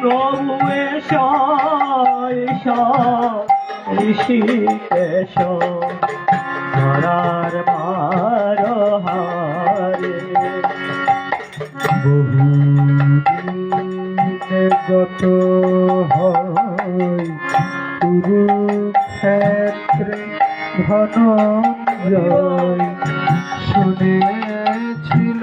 প্রভু ঋষিকেশ ধরার মার হারে বহুদিনে গত কুরুক্ষেত্রে ধনঞ্জয় শুনেছিল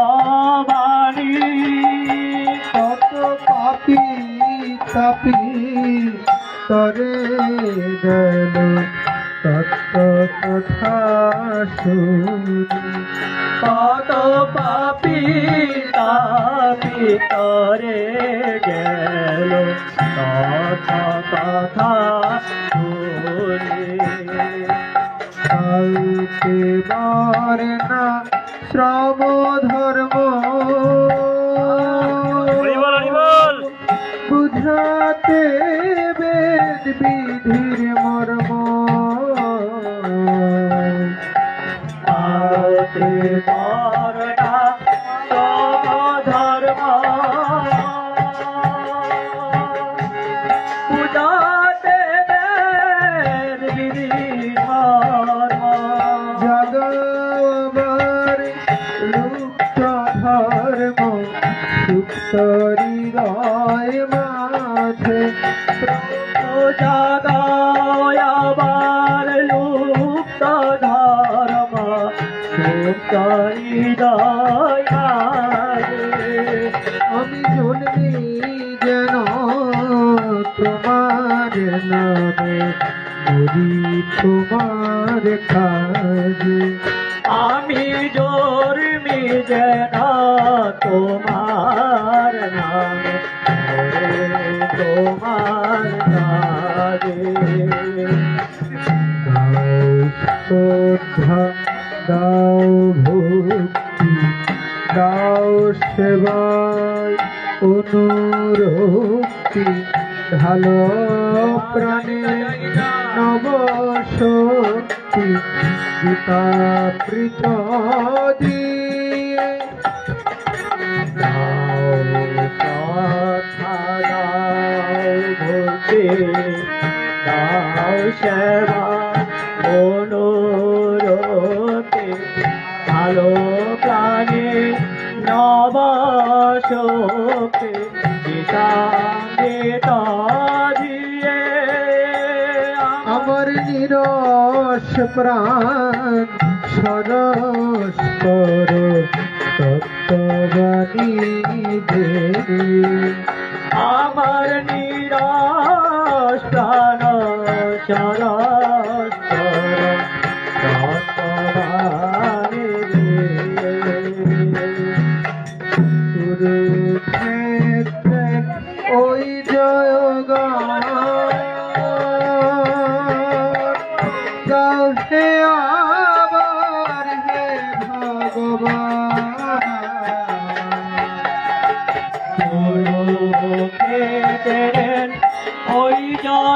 তাপি তরে গেল তত্ত্ব কথা শুনি। কত পাপি তাপি তরে গেল কথা কথা শুনে। কালকে বারে না শ্রম ধর্ম ধর্ম বেদ বিধি ধর্ম জগবার লুপ্ত ধর্ম। হৃদয় আমি জন্মি যেন তোমার নামে মরি তোমার কাজে। আমি জন্মি যেন তোমার নামে তোমার দাও ভক্তি দাও সেবায় অনুরক্তি। ভালো প্রাণে নব শক্তি গীতা প্রীত দিয়ে। দাও সেবা নিরস প্রাণ সরস কর তত্ত্ববাণী আমার নিরাশ প্রাণ সরস কুরুক্ষেত্রে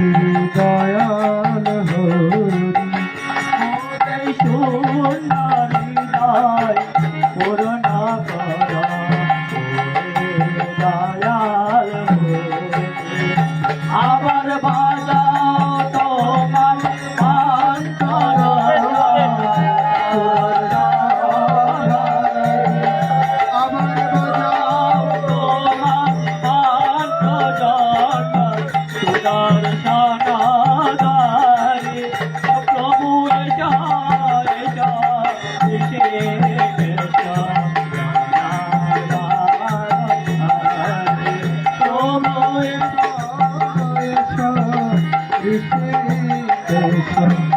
তুহি প্রভু Krishna